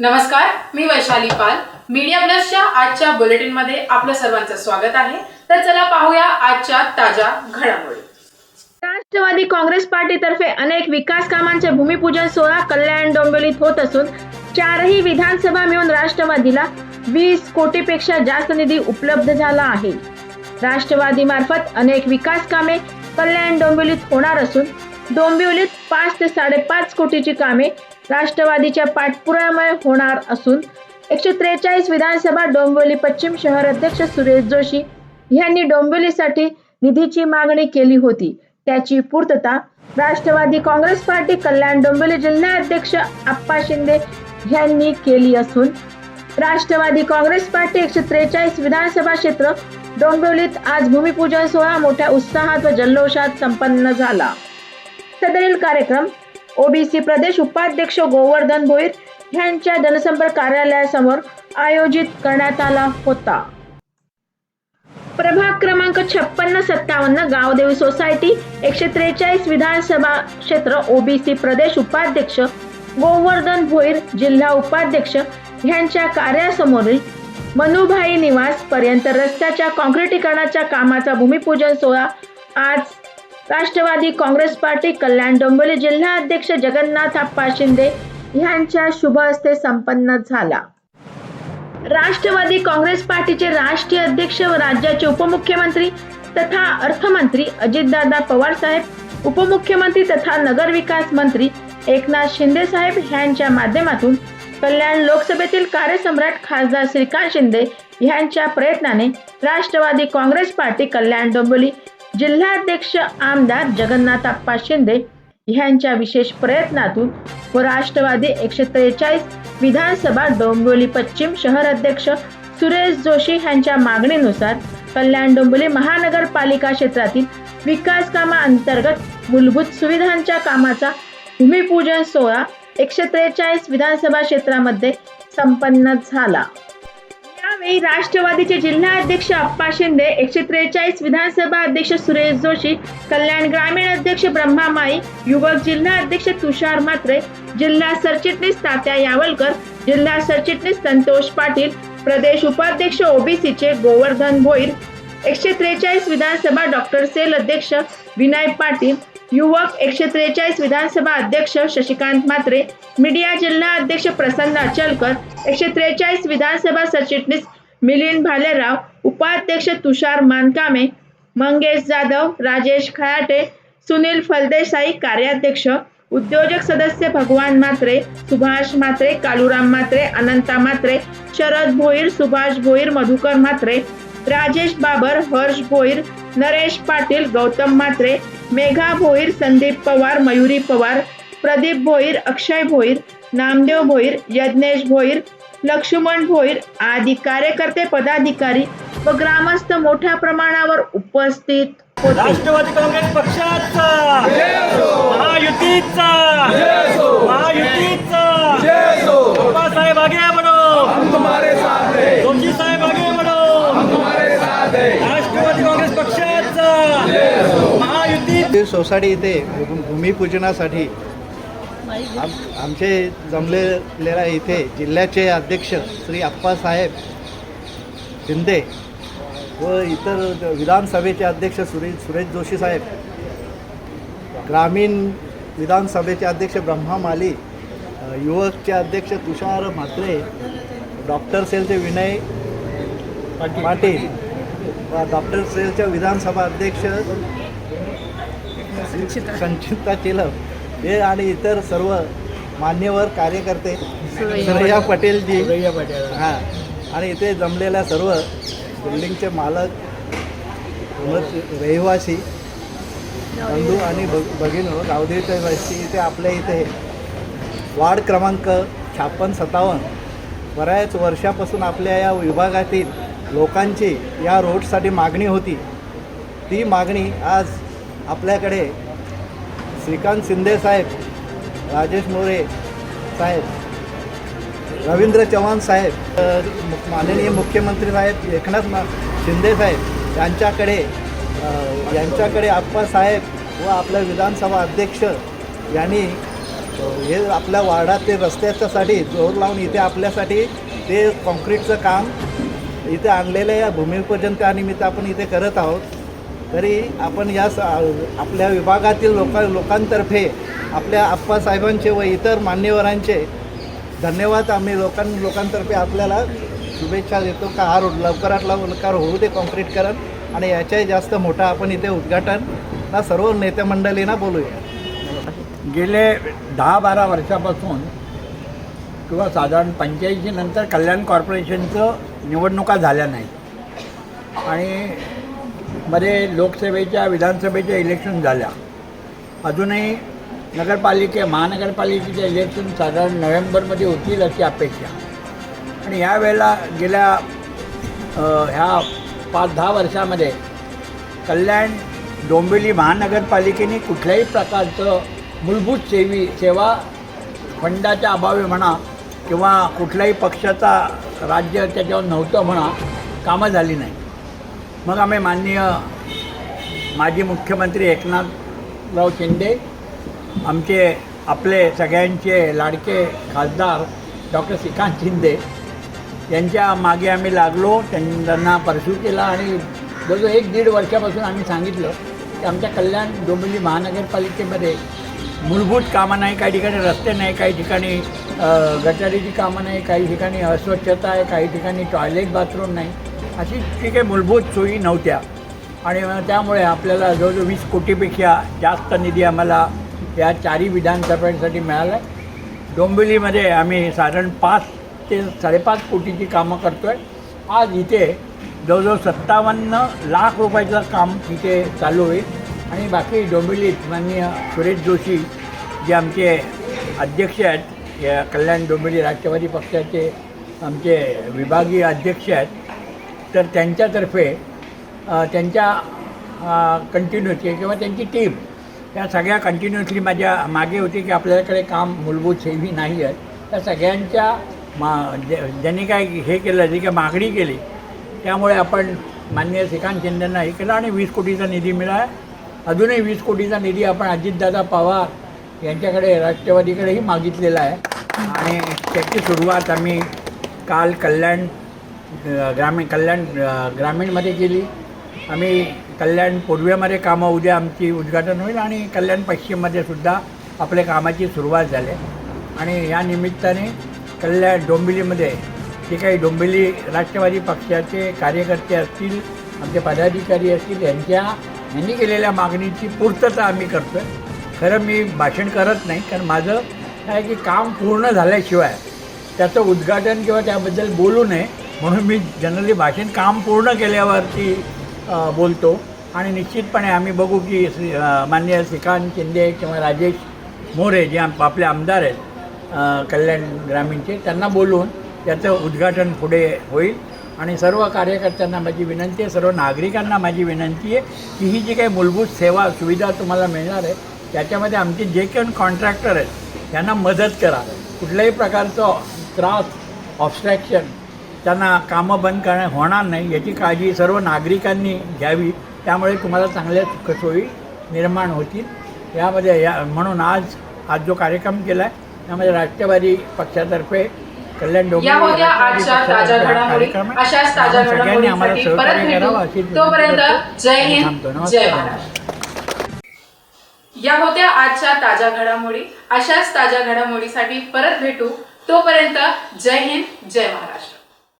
नमस्कार मी वैशाली पाल. मीडिया प्लसच्या आजच्या बुलेटिनमध्ये आपलं सर्वांचं स्वागत आहे. तर चला पाहूया आजच्या ताज्या घडामोडी. राष्ट्रवादी काँग्रेस पार्टीतर्फे अनेक विकास कामांचे भूमिपूजन सोहळा कल्याण डोंबिवलीत होत असून चारही विधानसभा मिळून राष्ट्रवादीला वीस कोटीपेक्षा जास्त निधी उपलब्ध झाला आहे. राष्ट्रवादी मार्फत अनेक विकास कामे कल्याण डोंबिवलीत होणार असून डोंबिवलीत पाच ते साडेपाच कोटीची कामे राष्ट्रवादीच्या पाठपुरामुळे होणार असून एकशे त्रेचाळीस विधानसभा डोंबिवली पश्चिम शहर अध्यक्ष सुरेश जोशी यांनी डोंबिवलीसाठी निधीची मागणी केली होती. त्याची पूर्तता राष्ट्रवादी काँग्रेस पार्टी कल्याण डोंबिवली जिल्हा अध्यक्ष आप्पा शिंदे यांनी केली असून राष्ट्रवादी काँग्रेस पार्टी एकशे त्रेचाळीस विधानसभा क्षेत्र डोंबिवलीत आज भूमिपूजन सोहळा मोठ्या उत्साहात व जल्लोषात संपन्न झाला. सदरील कार्यक्रम ओबीसी प्रदेश उपाध्यक्ष गोवर्धन भोईर यांच्या जनसंपर्क कार्यालयासमोर आयोजित करण्यात आला होता. प्रभाग क्रमांक छप्पन्न सत्तावन्न गावदेवी सोसायटी एकशे त्रेचाळीस विधानसभा क्षेत्र ओबीसी प्रदेश उपाध्यक्ष गोवर्धन भोईर जिल्हा उपाध्यक्ष यांच्या कार्यासमोरील मनुभाई निवास पर्यंत रस्त्याच्या काँक्रिटीकरणाच्या कामाचा भूमिपूजन सोहळा आज राष्ट्रवादी काँग्रेस पार्टी कल्याण डोंबिवली जिल्हा अध्यक्ष जगन्नाथ आप्पा शिंदे यांच्या शुभ हस्ते संपन्न झाला. राष्ट्रवादी काँग्रेस पार्टीचे राष्ट्रीय अध्यक्ष व राज्याचे उपमुख्यमंत्री तथा अर्थमंत्री अजितदादा पवार साहेब उपमुख्यमंत्री तथा नगरविकास मंत्री एकनाथ शिंदे साहेब यांच्या माध्यमातून कल्याण लोकसभेतील कार्यसम्राट खासदार श्रीकांत शिंदे यांच्या प्रयत्नाने राष्ट्रवादी काँग्रेस पार्टी कल्याण डोंबिवली जिल्हाध्यक्ष आमदार जगन्नाथ आप्पा शिंदे यांच्या विशेष प्रयत्नातून व राष्ट्रवादी एकशे त्रेचाळीस विधानसभा डोंबिवली पश्चिम शहर अध्यक्ष सुरेश जोशी यांच्या मागणीनुसार कल्याण डोंबिवली महानगरपालिका क्षेत्रातील विकास कामाअंतर्गत मूलभूत सुविधांच्या कामाचा भूमिपूजन सोहळा एकशे त्रेचाळीस विधानसभा क्षेत्रामध्ये संपन्न झाला. यावेळी राष्ट्रवादीचे जिल्हा अध्यक्ष अप्पा शिंदे एकशे त्रेचाळीस विधानसभा अध्यक्ष सुरेश जोशी कल्याण ग्रामीण अध्यक्ष ब्रह्मा माई युवक जिल्हा अध्यक्ष तुषार म्हात्रे जिल्हा सरचिटणीस तात्या यावलकर जिल्हा सरचिटणीस संतोष पाटील प्रदेश उपाध्यक्ष ओबीसीचे गोवर्धन भोईर एकशे त्रेचाळीस विधानसभा डॉक्टर सेल अध्यक्ष विनय पाटील युवक एकशे त्रेचाळीस विधानसभा अध्यक्ष शशिकांत म्हात्रे मीडिया जिल्हा अध्यक्ष प्रसन्न अचलकर एकशे त्रेचाळीस विधानसभा सरचिटणीस मिलिंद भालेराव उपाध्यक्ष तुषार मानकामे मंगेश जाधव राजेश खयाटे सुनील फलदेसाई कार्याध्यक्ष उद्योजक सदस्य भगवान मात्रे सुभाष मात्रे कालूराम मात्रे अनंता मात्रे शरद भोईर सुभाष भोईर मधुकर मात्रे राजेश बाबर हर्ष भोईर नरेश पाटील गौतम मात्रे मेघा भोईर संदीप पवार मयुरी पवार प्रदीप भोईर अक्षय भोईर नामदेव भोईर यज्ञेश भोईर लक्ष्मण भोईर आदी कार्यकर्ते पदाधिकारी व ग्रामस्थ मोठ्या प्रमाणावर उपस्थित होते. राष्ट्रवादी काँग्रेस पक्षाचा महायुतीचा महायुतीचा. बाबासाहेब आगे म्हणो जोशी साहेब आगे म्हणो राष्ट्रवादी काँग्रेस पक्षाचा महायुती सोसायटी इथे भूमिपूजनासाठी आम आमचे जमलेल्या इथे जिल्ह्याचे अध्यक्ष श्री अप्पासाहेब शिंदे व इतर विधानसभेचे अध्यक्ष सुरेश सुरेश जोशी साहेब ग्रामीण विधानसभेचे अध्यक्ष ब्रह्मा माली युवकचे अध्यक्ष तुषार म्हात्रे डॉक्टर सेलचे विनय पाटील व डॉक्टर सेलचे विधानसभा अध्यक्ष संचिता चिलम. हे आणि इतर सर्व मान्यवर कार्यकर्ते सुरैया पटेलजी हां. आणि इथे जमलेल्या सर्व बिल्डिंगचे मालक रहिवासी बंधू आणि भ भगिनी गावदेवीच्या रहिवासी इथे आपल्या इथे वार्ड क्रमांक छापन्न सत्तावन्न. बऱ्याच वर्षापासून आपल्या या विभागातील लोकांची या रोडसाठी मागणी होती. ती मागणी आज आपल्याकडे श्रीकांत शिंदे साहेब राजेश मोरे साहेब रवींद्र चव्हाण साहेब माननीय मुख्यमंत्री साहेब एकनाथ मा शिंदे साहेब यांच्याकडे यांच्याकडे आप्पा साहेब व आपल्या विधानसभा अध्यक्ष यांनी हे आपल्या वार्डात ते रस्त्याच्यासाठी जोर लावून इथे आपल्यासाठी ते कॉन्क्रीटचं काम इथे आणलेलं या भूमिपूजन त्यानिमित्त आपण इथे करत आहोत. तरी आपण या आपल्या विभागातील लोका लोकांतर्फे आपल्या आप्पासाहेबांचे व इतर मान्यवरांचे धन्यवाद. आम्ही लोकां लोकांतर्फे आपल्याला शुभेच्छा देतो. का हा रोड लवकरात लवकर होऊ दे कॉन्क्रीटकरण आणि याच्याही जास्त मोठा आपण इथे उद्घाटन ना सर्व नेते मंडळींना बोलूया. गेले दहा बारा वर्षापासून किंवा साधारण पंच्याऐंशी नंतर कल्याण कॉर्पोरेशनचं निवडणुका झाल्या नाही आणि मध्ये लोकसभेच्या विधानसभेच्या इलेक्शन झाल्या. अजूनही नगरपालिके महानगरपालिकेचे इलेक्शन साधारण नोव्हेंबरमध्ये होतील अशी अपेक्षा. आणि यावेळेला गेल्या ह्या पाच दहा वर्षामध्ये कल्याण डोंबिवली महानगरपालिकेने कुठल्याही प्रकारचं मूलभूत सेवी सेवा फंडाच्या अभावी म्हणा किंवा कुठल्याही पक्षाचा राज्य त्याच्यावर नव्हतं म्हणा कामं झाली नाही मग आम्ही माननीय माजी मुख्यमंत्री एकनाथराव शिंदे आमचे आपले सगळ्यांचे लाडके खासदार डॉक्टर श्रीकांत शिंदे यांच्या मागे आम्ही लागलो त्यांना परस्यू केला आणि जवळजवळ एक दीड वर्षापासून आम्ही सांगितलं की आमच्या कल्याण डोंबिवली महानगरपालिकेमध्ये मूलभूत कामं नाही काही ठिकाणी रस्ते नाही काही ठिकाणी गटारीची कामं नाही काही ठिकाणी अस्वच्छता आहे काही ठिकाणी टॉयलेट बाथरूम नाही. अशी जी काही मूलभूत सोयी नव्हत्या. आणि त्यामुळे आपल्याला जवळजवळ वीस कोटीपेक्षा जास्त निधी आम्हाला या चारही विधानसभेसाठी मिळाला. आहे डोंबिवलीमध्ये आम्ही साधारण पाच ते साडेपाच कोटीची कामं करतो आहे आज इथे जवळजवळ सत्तावन्न लाख रुपयाचं काम इथे चालू होईल आणि बाकी डोंबिवलीत माननीय सुरेश जोशी जे आमचे अध्यक्ष आहेत या कल्याण डोंबिवली राष्ट्रवादी पक्षाचे आमचे विभागीय अध्यक्ष आहेत तर त्यांच्यातर्फे त्यांच्या कंटिन्युटी किंवा त्यांची टीम या सगळ्या कंटिन्युअसली माझ्या मागे होती की आपल्याकडे काम मूलभूत सेवी नाही आहेत. त्या सगळ्यांच्या मा ज्यांनी काय हे केलं जी काय मागणी केली त्यामुळे आपण माननीय श्रीकांत शिंदेंना हे केलं आणि वीस कोटीचा निधी मिळाला. अजूनही वीस कोटीचा निधी आपण अजितदादा पवार यांच्याकडे राष्ट्रवादीकडेही मागितलेला आहे. आणि त्याची सुरुवात आम्ही काल कल्याण ग्रामीण कल्याण ग्रामीणमध्ये गेली. आम्ही कल्याण पूर्वेमध्ये कामं उद्या आमची उद्घाटन होईल आणि कल्याण पश्चिममध्ये सुद्धा आपल्या कामाची सुरुवात झाली. आणि या निमित्ताने कल्याण डोंबिवलीमध्ये जे काही डोंबिवली राष्ट्रवादी पक्षाचे कार्यकर्ते असतील आमचे पदाधिकारी असतील यांच्या यांनी केलेल्या मागणीची पूर्तता आम्ही करतो खरं मी भाषण करत नाही कारण माझं काय आहे की काम पूर्ण झाल्याशिवाय त्याचं उद्घाटन किंवा त्याबद्दल बोलू नये म्हणून मी जनरली भाषेत काम पूर्ण केल्यावरती बोलतो. आणि निश्चितपणे आम्ही बघू की श्री माननीय श्रीकांत शिंदे किंवा राजेश मोरे जे आम आपले आमदार आहेत कल्याण ग्रामीणचे त्यांना बोलून त्याचं उद्घाटन पुढे होईल. आणि सर्व कार्यकर्त्यांना माझी विनंती आहे सर्व नागरिकांना माझी विनंती आहे की ही जी काही मूलभूत सेवा सुविधा तुम्हाला मिळणार आहे त्याच्यामध्ये आमचे जे काही कॉन्ट्रॅक्टर आहेत त्यांना मदत करा. कुठल्याही प्रकारचं त्रास ऑबस्ट्रॅक्शन त्यांना कामं बंद करणे होणार नाही याची काळजी सर्व नागरिकांनी घ्यावी. त्यामुळे तुम्हाला चांगल्या सुखसोयी निर्माण होतील. यामध्ये या म्हणून आज आज जो कार्यक्रम केला आहे त्यामध्ये राष्ट्रवादी पक्षातर्फे कल्याण कार्यक्रम सगळ्यांनी आम्हाला सहकार्य करावं अशी थांबतो. हिंद नमस्कार. या होत्या आजच्या ताज्या घडामोडी. अशाच ताज्या घडामोडीसाठी परत भेटू. तोपर्यंत जय हिंद जय महाराष्ट्र.